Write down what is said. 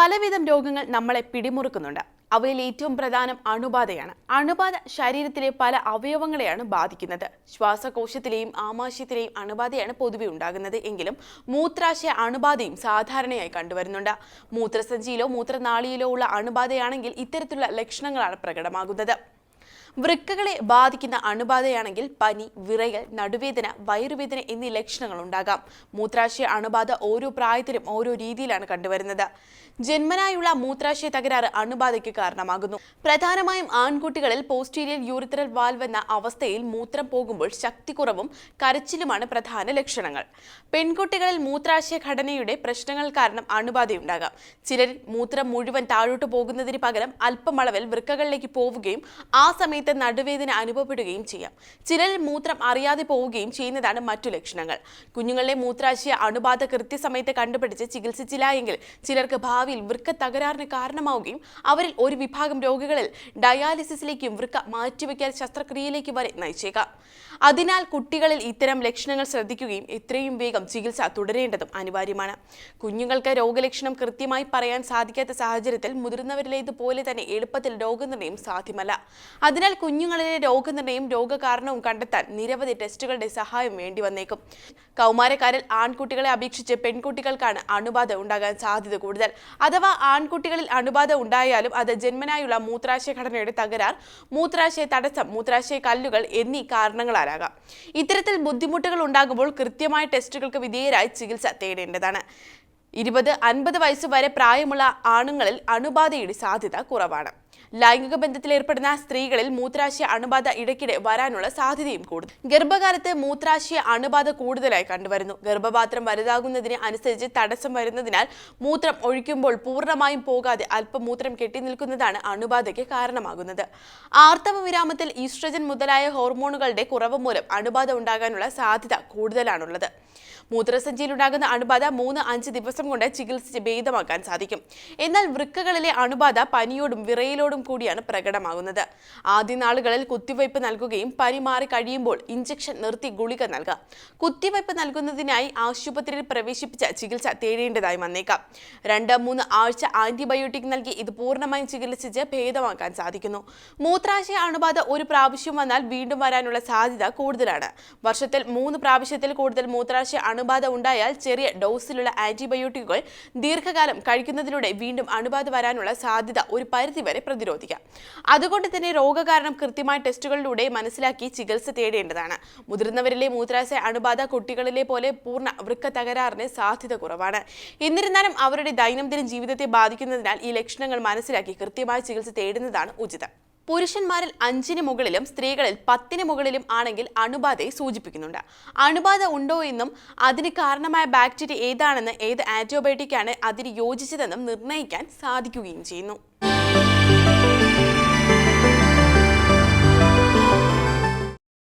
പലവിധം രോഗങ്ങൾ നമ്മളെ പിടിമുറുക്കുന്നുണ്ട്. അവയിൽ ഏറ്റവും പ്രധാനം അണുബാധയാണ്. അണുബാധ ശരീരത്തിലെ പല അവയവങ്ങളെയാണ് ബാധിക്കുന്നത്. ശ്വാസകോശത്തിലെയും ആമാശയത്തിലെയും അണുബാധയാണ് പൊതുവെ ഉണ്ടാകുന്നത്. എങ്കിലും മൂത്രാശയ അണുബാധയും സാധാരണയായി കണ്ടുവരുന്നുണ്ട്. മൂത്രസഞ്ചിയിലോ മൂത്രനാളിയിലോ ഉള്ള അണുബാധയാണെങ്കിൽ ഇത്തരത്തിലുള്ള ലക്ഷണങ്ങളാണ് പ്രകടമാകുന്നത്. വൃക്കകളെ ബാധിക്കുന്ന അണുബാധയാണെങ്കിൽ പനി വിറയൽ നടുവേദന വയറുവേദന എന്നീ ലക്ഷണങ്ങൾ ഉണ്ടാകാം. മൂത്രാശയ അണുബാധ ഓരോ പ്രായത്തിലും ഓരോ രീതിയിലാണ് കണ്ടുവരുന്നത്. ജന്മനായുള്ള മൂത്രാശയ തകരാറ് അണുബാധയ്ക്ക് കാരണമാകുന്നു. പ്രധാനമായും ആൺകുട്ടികളിൽ പോസ്റ്റീരിയൽ യൂറിത്രൽ വാൽവ് എന്ന അവസ്ഥയിൽ മൂത്രം പോകുമ്പോൾ ശക്തിക്കുറവും കരച്ചിലുമാണ് പ്രധാന ലക്ഷണങ്ങൾ. പെൺകുട്ടികളിൽ മൂത്രാശയ ഘടനയുടെ പ്രശ്നങ്ങൾ കാരണം അണുബാധയുണ്ടാകാം. ചിലരിൽ മൂത്രം മുഴുവൻ താഴോട്ട് പോകുന്നതിന് പകരം അല്പം അളവിൽ വൃക്കകളിലേക്ക് പോവുകയും ആ സമയത്ത് നടുവേദന അനുഭവപ്പെടുകയും ചെയ്യാം. ചിലരിൽ മൂത്രം അറിയാതെ പോവുകയും ചെയ്യുന്നതാണ് മറ്റു ലക്ഷണങ്ങൾ. കുഞ്ഞുങ്ങളിലെ മൂത്രാശയ അണുബാധ കൃത്യസമയത്ത് കണ്ടുപിടിച്ച് ചികിത്സിച്ചില്ല എങ്കിൽ ചിലർക്ക് ഭാവിയിൽ വൃക്ക തകരാറിന് കാരണമാവുകയും അവരിൽ ഒരു വിഭാഗം രോഗികളിൽ ഡയാലിസിസിലേക്കും വൃക്ക മാറ്റിവെക്കൽ ശസ്ത്രക്രിയയിലേക്ക് വരെ നയിച്ചേക്കാം. അതിനാൽ കുട്ടികളിൽ ഇത്തരം ലക്ഷണങ്ങൾ ശ്രദ്ധിക്കുകയും എത്രയും വേഗം ചികിത്സ തുടരേണ്ടതും അനിവാര്യമാണ്. കുഞ്ഞുങ്ങൾക്ക് രോഗലക്ഷണം കൃത്യമായി പറയാൻ സാധിക്കാത്ത സാഹചര്യത്തിൽ മുതിർന്നവരിലേതുപോലെ തന്നെ എളുപ്പത്തിൽ രോഗനിർണയം സാധ്യമല്ല. അതിനാൽ കുഞ്ഞുങ്ങളിലെ രോഗനിർണയം രോഗകാരണവും കണ്ടെത്താൻ നിരവധി ടെസ്റ്റുകളുടെ സഹായം വേണ്ടി വന്നേക്കും. കൗമാരക്കാരിൽ ആൺകുട്ടികളെ അപേക്ഷിച്ച് പെൺകുട്ടികൾക്കാണ് അണുബാധ ഉണ്ടാകാൻ സാധ്യത കൂടുതൽ. അഥവാ ആൺകുട്ടികളിൽ അണുബാധ ഉണ്ടായാലും അത് ജന്മനായുള്ള മൂത്രാശയ ഘടനയുടെ തകരാർ മൂത്രാശയ തടസ്സം മൂത്രാശയ കല്ലുകൾ എന്നീ കാരണങ്ങളാലാകാം. ഇത്തരത്തിൽ ബുദ്ധിമുട്ടുകൾ ഉണ്ടാകുമ്പോൾ കൃത്യമായ ടെസ്റ്റുകൾക്ക് വിധേയരായി ചികിത്സ തേടേണ്ടതാണ്. ഇരുപത് അൻപത് വയസ്സ് വരെ പ്രായമുള്ള ആണുങ്ങളിൽ അണുബാധയുടെ സാധ്യത കുറവാണ്. ലൈംഗിക ബന്ധത്തിൽ ഏർപ്പെടുന്ന സ്ത്രീകളിൽ മൂത്രാശയ അണുബാധ ഇടയ്ക്കിടെ വരാനുള്ള സാധ്യതയും കൂടുതൽ ഗർഭകാലത്ത് മൂത്രാശയ അണുബാധ കൂടുതലായി കണ്ടുവരുന്നു. ഗർഭപാത്രം വലുതാകുന്നതിന് അനുസരിച്ച് തടസ്സം വരുന്നതിനാൽ മൂത്രം ഒഴിക്കുമ്പോൾ പൂർണമായും പോകാതെ അല്പം മൂത്രം കെട്ടി നിൽക്കുന്നതാണ് അണുബാധയ്ക്ക് കാരണമാകുന്നത്. ആർത്തവ വിരാമത്തിൽ ഈസ്ട്രജൻ മുതലായ ഹോർമോണുകളുടെ കുറവ് മൂലം അണുബാധ ഉണ്ടാകാനുള്ള സാധ്യത കൂടുതലാണുള്ളത്. മൂത്രസഞ്ചിയിലുണ്ടാകുന്ന അണുബാധ മൂന്ന് അഞ്ച് ദിവസം കൊണ്ട് ചികിത്സിച്ച് ഭേദമാക്കാൻ സാധിക്കും. എന്നാൽ വൃക്കകളിലെ അണുബാധ പനിയോടും വിറയലോടും കൂടിയാണ് പ്രകടമാകുന്നത്. ആദ്യ നാളുകളിൽ കുത്തിവയ്പ് നൽകുകയും പനി മാറി കഴിയുമ്പോൾ ഇഞ്ചക്ഷൻ നിർത്തി ഗുളിക നൽകാം. കുത്തിവയ്പ് നൽകുന്നതിനായി ആശുപത്രിയിൽ പ്രവേശിപ്പിച്ച ചികിത്സ തേടേണ്ടതായി വന്നേക്കാം. രണ്ട് മൂന്ന് ആഴ്ച ആന്റിബയോട്ടിക് നൽകി ഇത് പൂർണമായും ചികിത്സിച്ച് ഭേദമാക്കാൻ സാധിക്കുന്നു. മൂത്രാശയ അണുബാധ ഒരു പ്രാവശ്യം വന്നാൽ വീണ്ടും വരാനുള്ള സാധ്യത കൂടുതലാണ്. വർഷത്തിൽ മൂന്ന് പ്രാവശ്യത്തിൽ കൂടുതൽ മൂത്രാശയ അണുബാധ ഉണ്ടായാൽ ചെറിയ ഡോസിലുള്ള ആന്റിബയോട്ടിക്കുകൾ ദീർഘകാലം കഴിക്കുന്നതിലൂടെ വീണ്ടും അണുബാധ വരാനുള്ള സാധ്യത ഒരു പരിധിവരെ പ്രതിരോധിക്കാം. അതുകൊണ്ട് തന്നെ രോഗകാരണം കൃത്യമായ ടെസ്റ്റുകളിലൂടെ മനസ്സിലാക്കി ചികിത്സ തേടേണ്ടതാണ്. മുതിർന്നവരിലെ മൂത്രാശയ അണുബാധ കുട്ടികളിലെ പോലെ പൂർണ വൃക്ക തകരാറിന് സാധ്യത കുറവാണ്. എന്നിരുന്നാലും അവരുടെ ദൈനംദിന ജീവിതത്തെ ബാധിക്കുന്നതിനാൽ ഈ ലക്ഷണങ്ങൾ മനസ്സിലാക്കി കൃത്യമായ ചികിത്സ തേടുന്നതാണ് ഉചിതം. പുരുഷന്മാരിൽ അഞ്ചിന് മുകളിലും സ്ത്രീകളിൽ പത്തിന് മുകളിലും ആണെങ്കിൽ അണുബാധയെ സൂചിപ്പിക്കുന്നുണ്ട്. അണുബാധ ഉണ്ടോ എന്നും അതിന് കാരണമായ ബാക്ടീരിയ ഏതാണെന്ന് ഏത് ആന്റിബയോട്ടിക്കാണ് അതിന് യോജിച്ചതെന്നും നിർണയിക്കാൻ സാധിക്കുകയും ചെയ്യുന്നു.